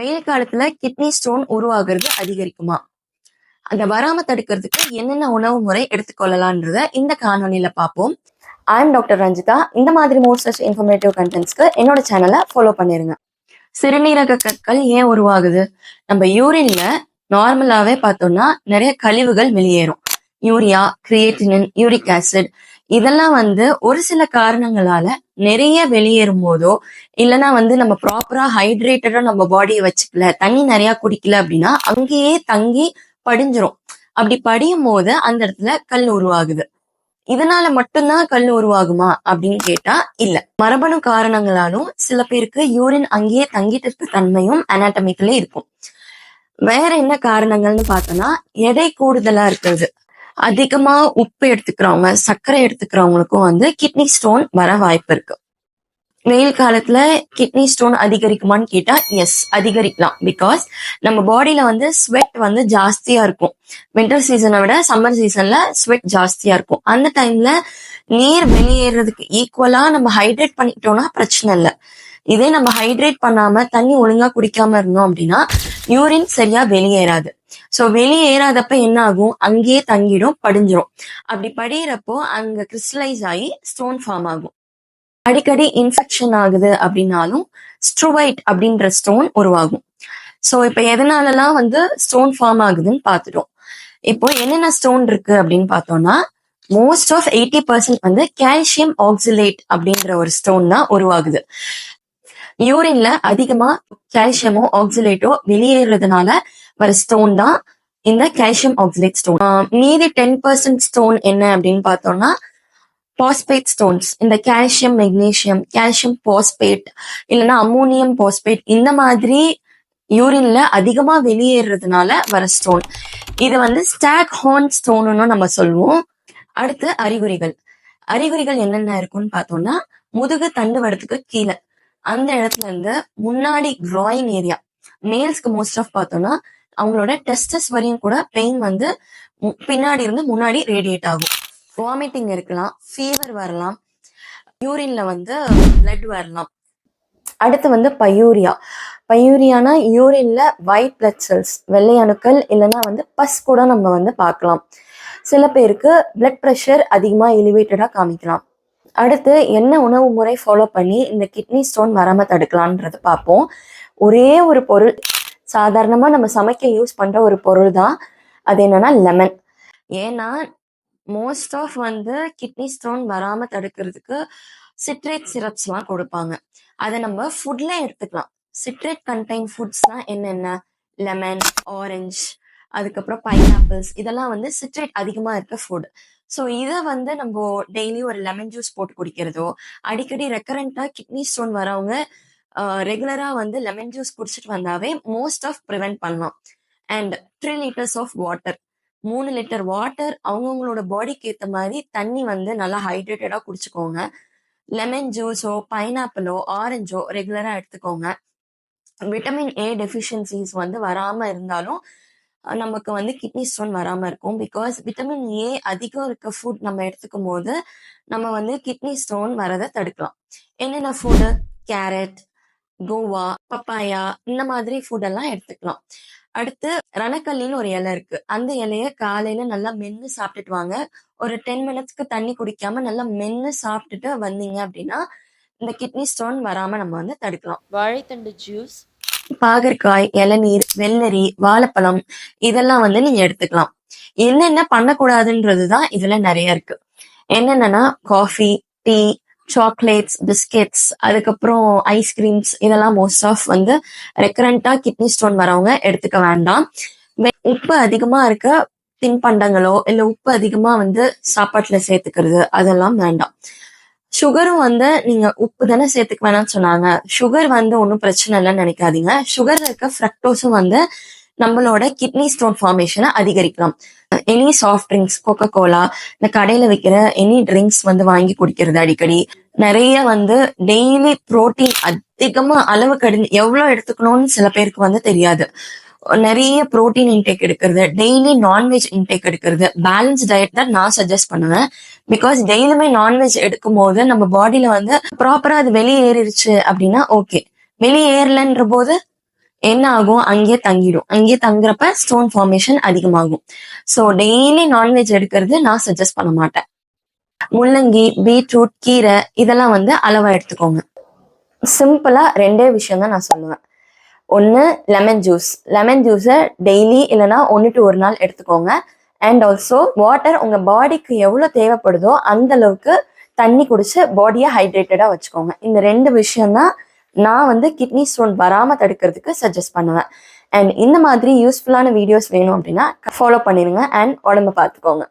வெயில் காலத்துல kidney stone உருவாகிறது அதிகரிக்குமா? அந்த வராம தடுக்கிறதுக்கு என்னென்ன உணவு முறை எடுத்துக்கொள்ளலான்றத இந்த காணொலியில பார்ப்போம். I'm doctor Ranjitha. இந்த மாதிரி மோர் சச் இன்ஃபர்மேட்டிவ் கண்டென்ட்ஸ்க்கு என்னோட சேனலை ஃபாலோ பண்ணிருங்க. சிறுநீரக கற்கள் ஏன் உருவாகுது? நம்ம யூரின்ல நார்மலாவே பார்த்தோம்னா நிறைய கழிவுகள் வெளியேறும். யூரியா கிரியேட்டினின் யூரிக் ஆசிட் இதெல்லாம் வந்து ஒரு சில காரணங்களால நிறைய வெளியேறும் போதோ இல்லைன்னா வந்து நம்ம ப்ராப்பரா ஹைட்ரேட்டடா நம்ம பாடியை வச்சுக்கல தண்ணி நிறைய குடிக்கல அப்படின்னா அங்கேயே தங்கி படிஞ்சிரும். அப்படி படியும் போது அந்த இடத்துல கல் உருவாகுது. இதனால மட்டும்தான் கல் உருவாகுமா அப்படின்னு கேட்டா இல்ல. மரபணு காரணங்களாலும் சில பேருக்கு யூரின் அங்கேயே தங்கிட்டு இருக்க தன்மையும் அனாட்டமிக்கலே இருக்கும். வேற என்ன காரணங்கள்னு பார்த்தோம்னா எடை கூடுதலா இருக்கிறது. அதிகமா உப்பு எடுத்துக்கிறவங்க சர்க்கரை எடுத்துக்கிறவங்களுக்கும் வந்து கிட்னி ஸ்டோன் வர வாய்ப்பு இருக்கு. வெயில் காலத்துல கிட்னி ஸ்டோன் அதிகரிக்குமான்னு கேட்டா எஸ் அதிகரிக்கலாம். பிகாஸ் நம்ம பாடியில வந்து ஸ்வெட் வந்து ஜாஸ்தியா இருக்கும். வின்டர் சீசனை விட சம்மர் சீசன்ல ஸ்வெட் ஜாஸ்தியா இருக்கும். அந்த டைம்ல நீர் வெளியேறதுக்கு ஈக்குவலா நம்ம ஹைட்ரேட் பண்ணிக்கிட்டோம்னா பிரச்சனை இல்லை. இதே நம்ம ஹைட்ரேட் பண்ணாம தண்ணி ஒழுங்கா குடிக்காம இருந்தோம் அப்படின்னா யூரின் சரியா வெளியேறாது. ஸோ வெளியேறாதப்ப என்ன ஆகும் அங்கேயே தங்கிடும் படிஞ்சிரும். அப்படி படியிறப்போ அங்க கிறிஸ்டலைஸ் ஆகி ஸ்டோன் ஃபார்ம் ஆகும். அடிக்கடி இன்ஃபெக்ஷன் ஆகுது அப்படின்னாலும் ஸ்ட்ரூவைட் அப்படின்ற ஸ்டோன் உருவாகும். ஸோ இப்போ எதனாலலாம் வந்து ஸ்டோன் ஃபார்ம் ஆகுதுன்னு பார்த்துட்டோம். இப்போ என்னென்ன ஸ்டோன் இருக்கு அப்படின்னு பார்த்தோம்னா மோஸ்ட் ஆஃப் எயிட்டி பர்சன்ட் வந்து கால்சியம் ஆக்சிலேட் அப்படின்ற ஒரு ஸ்டோன் தான் உருவாகுது. யூரின்ல அதிகமா கால்சியமோ ஆக்சிலேட்டோ வெளியேறதுனால வர ஸ்டோன் தான் இந்த கால்சியம் ஆக்சிலேட் ஸ்டோன் மீதி டென் பர்சன்ட் ஸ்டோன் என்ன அப்படின்னு பார்த்தோம்னா பாஸ்பேட் ஸ்டோன்ஸ் இந்த கால்சியம் மெக்னீசியம் கால்சியம் பாஸ்பேட் இல்லைன்னா அம்மோனியம் பாஸ்பேட் இந்த மாதிரி யூரின்ல அதிகமா வெளியேறதுனால வர ஸ்டோன் இது வந்து ஸ்டாக் ஹார்ன் ஸ்டோன்னு நம்ம சொல்லுவோம். அடுத்து அறிகுறிகள். அறிகுறிகள் என்னென்ன இருக்கும்னு பார்த்தோம்னா முதுகு தண்டுவடத்துக்கு கீழே. அந்த இடத்துல இருந்து முன்னாடி க்ராயிங் ஏரியா மேல்ஸ்க்கு மோஸ்ட் ஆஃப் பார்த்தோம்னா அவங்களோட டெஸ்டஸ் வரையும் கூட பெயின் வந்து பின்னாடி இருந்து முன்னாடி ரேடியேட் ஆகும். வாமிட்டிங் இருக்கலாம் ஃபீவர் வரலாம் யூரின்ல வந்து பிளட் வரலாம். அடுத்து வந்து பயூரியா பயூரியானா யூரின்ல ஒயிட் பிளட் செல்ஸ் வெள்ளை அணுக்கள் இல்லைன்னா வந்து பஸ் கூட நம்ம வந்து பார்க்கலாம். சில பேருக்கு பிளட் ப்ரெஷர் அதிகமாக எலிவேட்டடாக காமிக்கலாம். அடுத்து என்ன உணவு முறை ஃபாலோ பண்ணி இந்த கிட்னி ஸ்டோன் வராமல் தடுக்கலான்றது பார்ப்போம். ஒரே ஒரு பொருள் சாதாரணமாக நம்ம சமைக்க யூஸ் பண்ணுற ஒரு பொருள் தான். அது என்னன்னா லெமன் ஏன்னா மோஸ்ட் ஆஃப் வந்து கிட்னி ஸ்டோன் வராமல் தடுக்கிறதுக்கு சிட்ரேட் சிரப்ஸ்லாம் கொடுப்பாங்க. அதை நம்ம ஃபுட்ல எடுத்துக்கலாம். சிட்ரேட் கண்டைன் ஃபுட்ஸ்லாம் என்னென்ன? லெமன் ஆரஞ்சு அதுக்கப்புறம் பைனாப்பிள்ஸ் இதெல்லாம் வந்து சிட்ரேட் அதிகமாக இருக்க ஃபுட் ஸோ இதை வந்து நம்ம டெய்லி ஒரு லெமன் ஜூஸ் போட்டு குடிக்கிறதோ அடிக்கடி ரெக்கரண்டாக கிட்னி ஸ்டோன் வரவங்க ரெகுலராக வந்து லெமன் ஜூஸ் குடிச்சிட்டு வந்தாவே மோஸ்ட் ஆஃப் ப்ரிவென்ட் பண்ணலாம். And three litres of water மூணு லிட்டர் வாட்டர் அவங்கவுங்களோட பாடிக்கு ஏற்ற மாதிரி தண்ணி வந்து நல்லா ஹைட்ரேட்டடாக குடிச்சுக்கோங்க. லெமன் ஜூஸோ பைனாப்பிளோ ஆரஞ்சோ ரெகுலராக எடுத்துக்கோங்க. விட்டமின் ஏ டெஃபிஷியன்சிஸ் வந்து வராமல் இருந்தாலும் நமக்கு வந்து கிட்னி ஸ்டோன் வராமல் இருக்கும். பிகாஸ் விட்டமின் ஏ அதிகம் இருக்க ஃபுட் நம்ம எடுத்துக்கும் போது நம்ம வந்து கிட்னி ஸ்டோன் வரதை தடுக்கலாம். என்னென்ன ஃபுட்டு கேரட் கோவா பப்பாயா இந்த மாதிரி ஃபுட் எல்லாம் எடுத்துக்கலாம். அடுத்து ரணக்கல்லின்னு ஒரு இலை இருக்கு. அந்த இலைய காலையில நல்லா மென்னு சாப்பிட்டுட்டு வாங்க. ஒரு டென் மினிட்ஸ்க்கு தண்ணி குடிக்காம நல்லா மென்னு சாப்பிட்டுட்டு வந்தீங்க அப்படின்னா இந்த கிட்னி ஸ்டோன் வராம நம்ம வந்து தடுக்கலாம். வாழைத்தண்டு ஜூஸ் பாகற்காய் இளநீர் வெள்ளரி வாழைப்பழம் இதெல்லாம் வந்து நீங்க எடுத்துக்கலாம். என்னென்ன பண்ணக்கூடாதுன்றதுதான் இதுல நிறைய இருக்கு. என்னென்னன்னா காஃபி டீ சாக்லேட்ஸ் பிஸ்கெட்ஸ் அதுக்கப்புறம் ஐஸ்கிரீம்ஸ் இதெல்லாம் மோஸ்ட் ஆஃப் வந்து ரெக்கரண்டா கிட்னி ஸ்டோன் வரவங்க எடுத்துக்க வேண்டாம். உப்பு அதிகமா இருக்க தின்பண்டங்களோ இல்ல உப்பு அதிகமா வந்து சாப்பாட்டுல சேர்த்துக்கிறது அதெல்லாம் வேண்டாம். சுகரும் வந்து நீங்க உப்பு தானே சேர்த்துக்க வேணாம்னு சொன்னாங்க. சுகர் வந்து ஒன்றும் பிரச்சனை இல்லைன்னு நினைக்காதீங்க. சுகர்ல இருக்க ஃப்ரக்டோஸும் வந்து நம்மளோட கிட்னி ஸ்டோன் ஃபார்மேஷனை அதிகரிக்கலாம் any soft drinks Coca Cola இந்த கடையில விற்கிற எனி ட்ரிங்க்ஸ் வந்து வாங்கி குடிக்கிறது அடிக்கடி. நிறைய வந்து டெய்லி புரோட்டீன் அதிகமா அளவு கடி எவ்வளவு எடுத்துக்கணும்னு சில பேருக்கு வந்து தெரியாது. நிறைய ப்ரோட்டீன் இன்டேக் எடுக்கிறது டெய்லி நான்வெஜ் இன்டேக் எடுக்கிறது பேலன்ஸ் டயட் தான் நான் சஜஸ்ட் பண்ணுவேன். பிகாஸ் டெய்லியுமே நான்வெஜ் எடுக்கும் போது நம்ம பாடியில வந்து ப்ராப்பரா அது வெளியேறிடுச்சு அப்படின்னா ஓகே வெளியேறலன்ற போது என்ன ஆகும்? அங்கேயே தங்கிடும். அங்கேயே தங்குறப்ப ஸ்டோன் ஃபார்மேஷன் அதிகமாகும். ஸோ டெய்லி நான்வெஜ் எடுக்கிறது நான் சஜஸ்ட் பண்ண மாட்டேன். முள்ளங்கி பீட்ரூட் கீரை இதெல்லாம் வந்து அளவா எடுத்துக்கோங்க. சிம்பிளா ரெண்டே விஷயம் தான் நான் சொல்லுவேன். ஒன்று லெமன் ஜூஸ் லெமன் ஜூஸை டெய்லி இல்லைன்னா ஒன்று டு ஒரு நாள் எடுத்துக்கோங்க. அண்ட் ஆல்சோ வாட்டர் உங்கள் பாடிக்கு எவ்வளோ தேவைப்படுதோ அந்த அளவுக்கு தண்ணி குடிச்சு பாடியை ஹைட்ரேட்டடாக வச்சுக்கோங்க. இந்த ரெண்டு விஷயம்தான் நான் வந்து கிட்னி ஸ்டோன் வராமல் தடுக்கிறதுக்கு சஜஸ்ட் பண்ணுவேன். அண்ட் இந்த மாதிரி யூஸ்ஃபுல்லான வீடியோஸ் வேணும் அப்படின்னா ஃபாலோ பண்ணிடுங்க அண்ட் உடம்ப பார்த்துக்கோங்க.